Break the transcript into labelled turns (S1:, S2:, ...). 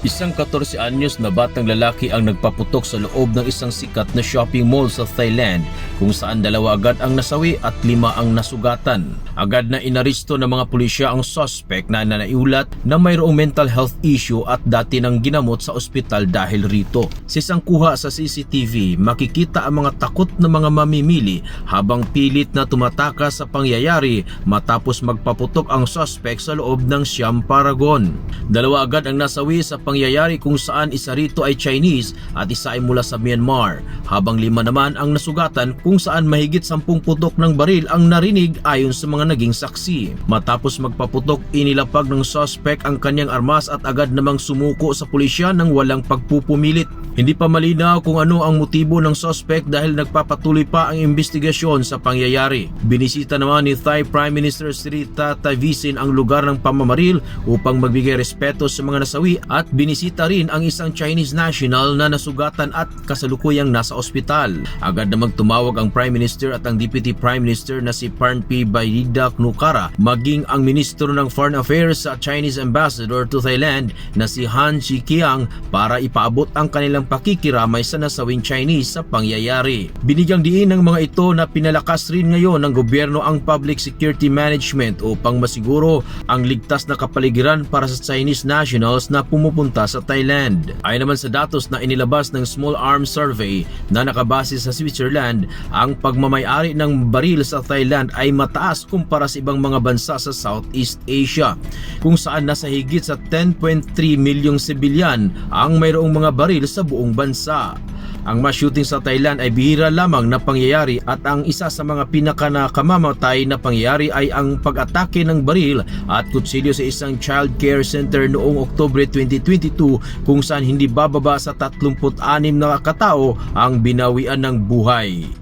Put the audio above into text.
S1: Isang 14 anyos na batang lalaki ang nagpaputok sa loob ng isang sikat na shopping mall sa Thailand kung saan dalawa agad ang nasawi at lima ang nasugatan. Agad na inaristo ng mga pulisya ang suspect na nanaiulat na mayroong mental health issue at dati nang ginamot sa ospital dahil rito. Sa isang kuha sa CCTV, makikita ang mga takot na mga mamimili habang pilit na tumatakas sa pangyayari matapos magpaputok ang suspect sa loob ng Siam Paragon. Dalawa agad ang nasawi sa pangyayari kung saan isa rito ay Chinese at isa ay mula sa Myanmar, habang lima naman ang nasugatan kung saan mahigit sampung putok ng baril ang narinig ayon sa mga naging saksi. Matapos magpaputok, inilapag ng suspect ang kanyang armas at agad namang sumuko sa pulisya ng walang pagpupumilit. Hindi pa malinaw kung ano ang motibo ng suspect dahil nagpapatuloy pa ang investigasyon sa pangyayari. Binisita naman ni Thai Prime Minister Sri Tatavisin ang lugar ng pamamaril upang magbigay respeto sa mga nasawi at binisita rin ang isang Chinese national na nasugatan at kasalukuyang nasa ospital. Agad namang tumawag ang Prime Minister at ang Deputy Prime Minister na si Parnpi Bayidak Nukara maging ang Ministro ng Foreign Affairs sa Chinese Ambassador to Thailand na si Han Shikiang para ipaabot ang kanilang pakikiramay sa nasawing Chinese sa pangyayari. Binigyang diin ng mga ito na pinalakas rin ngayon ng gobyerno ang public security management upang masiguro ang ligtas na kapaligiran para sa Chinese nationals na pumupunta sa Thailand. Ayon naman sa datos na inilabas ng Small Arms Survey na nakabase sa Switzerland, ang pagmamayari ng baril sa Thailand ay mataas kumpara sa ibang mga bansa sa Southeast Asia, kung saan nasa higit sa 10.3 milyong sibilyan ang mayroong mga baril sa buong bansa. Ang mass shooting sa Thailand ay bihira lamang na pangyayari at ang isa sa mga pinaka nakamamatay na pangyayari ay ang pag-atake ng baril at kutsilyo sa isang child care center noong Oktubre 2022 kung saan hindi bababa sa 36 na katao ang binawian ng buhay.